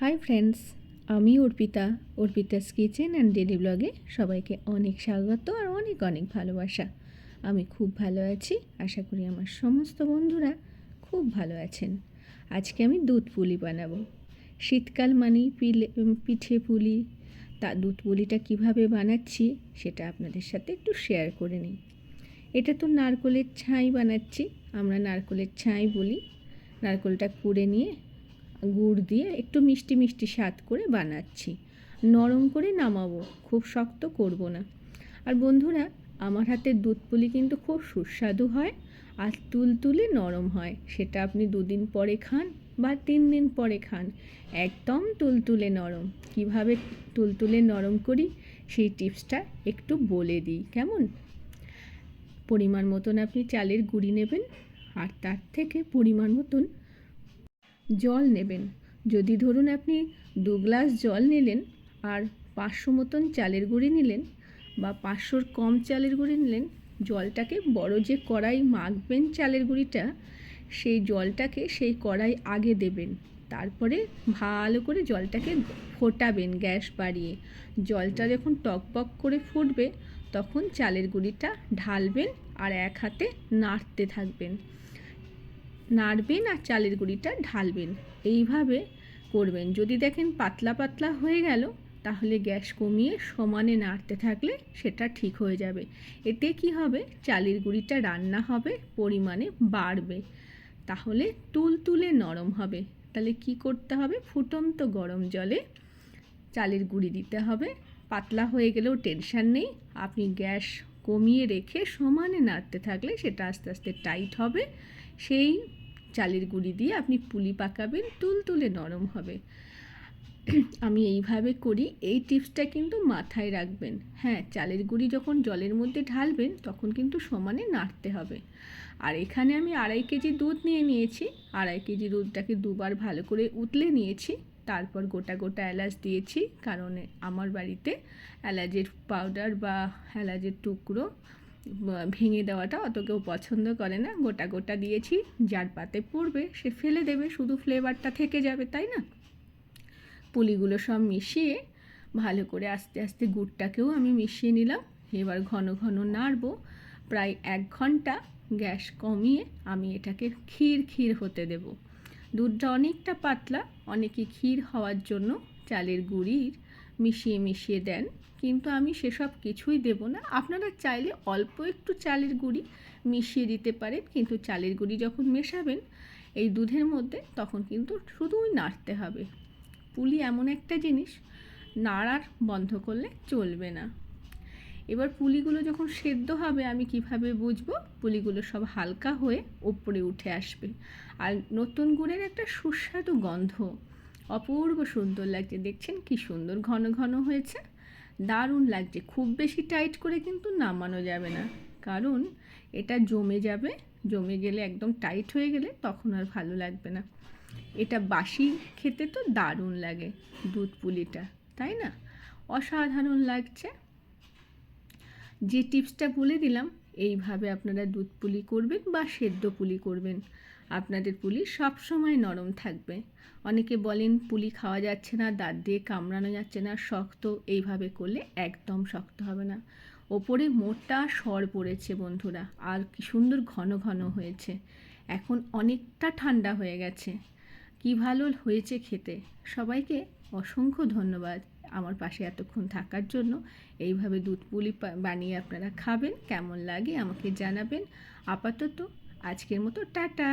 High friends আমি Arpita, Arpita's kitchen and daily ব্লগে সবাইকে অনেক স্বাগত আর অনেক অনেক ভালোবাসা। আমি খুব ভালো আছি, আশা করি আমার সমস্ত বন্ধুরা খুব ভালো আছেন। আজকে আমি দুধ পুলি বানাবো। শীতকাল মানেই পিলে, পিঠে পুলি। তা দুধ পুলিটা কীভাবে বানাচ্ছি সেটা আপনাদের সাথে একটু শেয়ার করে নিই। এটা তো নারকলের ছাই বানাচ্ছি, আমরা নারকলের ছাই বলি। নারকলটা কুড়ে নিয়ে গুড় দিয়ে একটু মিষ্টি মিষ্টি স্বাদ করে বানাচ্ছি। নরম করে নামাবো, খুব শক্ত করব না। আর বন্ধুরা, আমার হাতের দুধ পুলি কিন্তু খুব সুস্বাদু হয় আর তুলতুলে নরম হয়। সেটা আপনি দুদিন পরে খান বা তিন দিন পরে খান। একদম তুলতুলে নরম। কীভাবে তুলতুলে নরম করি, সেই টিপসটা একটু বলে দিই, কেমন? পরিমাণ মতন আপনি চালের গুঁড়ি নেবেন আর তার থেকে পরিমাণ মতন জল নেবেন। যদি ধরুন আপনি দু গ্লাস জল নিলেন আর পাঁচশো মতন চালের গুঁড়ি নিলেন বা পাঁচশোর কম চালের গুঁড়ি নিলেন, জলটাকে বড় যে কড়াই মাখবেন চালের গুঁড়িটা, সেই জলটাকে সেই কড়াই আগে দেবেন। তারপরে ভালো করে জলটাকে ফোটাবেন গ্যাস বাড়িয়ে। জলটা যখন টকবক করে ফুটবে, তখন চালের গুঁড়িটা ঢালবেন আর এক হাতে নাড়তে থাকবেন। নাড়বেন আর চালের গুঁড়িটা ঢালবেন। এইভাবে করবেন। যদি দেখেন পাতলা পাতলা হয়ে গেল, তাহলে গ্যাস কমিয়ে সমানে নাড়তে থাকলে সেটা ঠিক হয়ে যাবে। এতে কি হবে? চালের গুঁড়িটা রান্না হবে, পরিমাণে বাড়বে। তাহলে তুল তুলে নরম হবে। তাহলে কি করতে হবে? ফুটন্ত গরম জলে চালের গুঁড়ি দিতে হবে। পাতলা হয়ে গেলেও টেনশান নেই। আপনি গ্যাস কমিয়ে রেখে সমানে নাড়তে থাকলে সেটা আস্তে আস্তে টাইট হবে। সেই চালের গুঁড়ি দিয়ে আপনি পুলি পাকাবেন তুলতুলে নরম হবে। আমি এইভাবে করি। এই টিপসটা কিন্তু মাথায় রাখবেন। হ্যাঁ চালের গুঁড়ি যখন জলের মধ্যে ঢালবেন, তখন কিন্তু সমানে নাড়তে হবে। আর এখানে আমি আড়াই কেজি দুধ নিয়ে নিয়েছি। আড়াই কেজি দুধটাকে দুবার ভালো করে উতলে নিয়েছি। তারপর গোটা গোটা এলাচ দিয়েছি। কারণ আমার বাড়িতে এলাচের পাউডার বা এলাচের টুকরো ভেঙে দেওয়াটা অত কেউ পছন্দ করে না। গোটা গোটা দিয়েছি, যার পাতে পড়বে সে ফেলে দেবে, শুধু ফ্লেভারটা থেকে যাবে, তাই না? পুলিগুলো সব মিশিয়ে ভালো করে আস্তে আস্তে গুড়টাকেও আমি মিশিয়ে নিলাম। এবার ঘন ঘন নাড়বো। প্রায় এক ঘণ্টা গ্যাস কমিয়ে আমি এটাকে ক্ষীর ক্ষীর হতে দেব। দুধটা অনেকটা পাতলা, অনেকে ক্ষীর হওয়ার জন্য চালের গুঁড়ির মিশিয়ে মিশিয়ে দেন। কিন্তু আমি সেসব কিছুই দেব না। আপনারা চাইলে অল্প একটু চালের গুঁড়ি মিশিয়ে দিতে পারেন। কিন্তু চালের গুঁড়ি যখন মেশাবেন এই দুধের মধ্যে, তখন কিন্তু শুধুই নাড়তে হবে। পুলি এমন একটা জিনিস, নাড়ার বন্ধ করলে চলবে না। এবার পুলিগুলো যখন সেদ্ধ হবে, আমি কীভাবে বুঝব? পুলিগুলো সব হালকা হয়ে ওপরে উঠে আসবে। আর নতুন গুড়ের একটা সুস্বাদু গন্ধ অপূর্ব সুন্দর লাগছে। দেখছেন কি সুন্দর, ঘন ঘন হয়েছে। দারুণ লাগছে। খুব বেশি টাইট করে কিন্তু নামানো যাবে না। কারণ এটা জমে যাবে, জমে গেলে একদম টাইট হয়ে গেলে তখন আর ভালো লাগবে না। এটা বাসি খেতে তো দারুণ লাগে দুধ পুলিটা, তাই না? অসাধারণ লাগছে। যে টিপসটা বলে দিলাম এইভাবে আপনারা দুধ পুলি করবেন বা সেদ্ধ পুলি করবেন। আপনাদের পুলি সবসময় নরম থাকবে। অনেকে বলেন পুলি খাওয়া যাচ্ছে না, দাঁত দিয়ে কামড়ানো যাচ্ছে না, শক্ত। এইভাবে করলে একদম শক্ত হবে না। ওপরে মোটা সর পড়েছে বন্ধুরা। আর কি সুন্দর ঘন ঘন হয়েছে। এখন অনেকটা ঠান্ডা হয়ে গেছে। কি ভালো হয়েছে খেতে? সবাইকে অসংখ্য ধন্যবাদ। আমার পাশে এতক্ষণ থাকার জন্য। এইভাবে দুধ পুলি বানিয়ে আপনারা খাবেন, কেমন লাগে আমাকে জানাবেন। আপাতত আজকের মতো টাটা।